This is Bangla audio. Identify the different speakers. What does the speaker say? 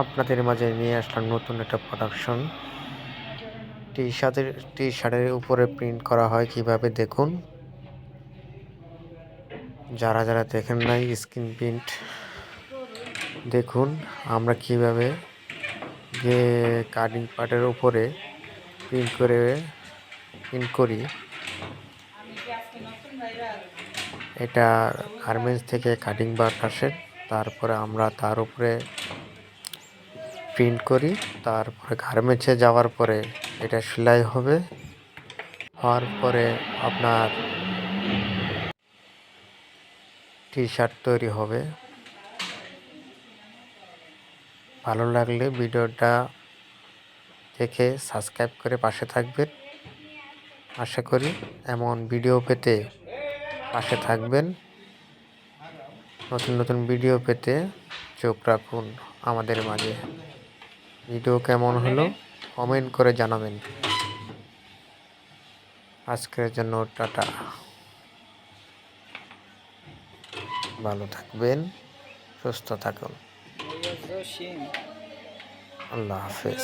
Speaker 1: আপনাদের মাঝে নিয়ে আসলাম নতুন একটা প্রোডাকশন টি শার্টের টি শার্টের উপরে প্রিন্ট করা হয় কীভাবে দেখুন। যারা যারা দেখেন নাই স্ক্রিন প্রিন্ট দেখুন, আমরা কীভাবে যে কাটিং পার্টের উপরে প্রিন্ট করে প্রিন্ট করি। এটা গার্মেন্টস থেকে কাটিং বার্ক আসে, তারপরে আমরা তার উপরে প্রিন্ট করি, তারপরে গার্মেন্টসে যাওয়ার পরে এটা সেলাই হবে। হওয়ার পরে আপনার টি শার্ট তৈরি হবে। ভালো লাগলে ভিডিওটা দেখে সাবস্ক্রাইব করে পাশে থাকবেন। আশা করি এমন ভিডিও পেতে পাশে থাকবেন। নতুন নতুন ভিডিও পেতে চোখ রাখুন আমাদের মাঝে। ভিডিও কেমন হলো? কমেন্ট করে জানাবেন। আজকের জন্য টাটা। ভালো থাকবেন সুস্থ থাকুন। আল্লাহ হাফেজ।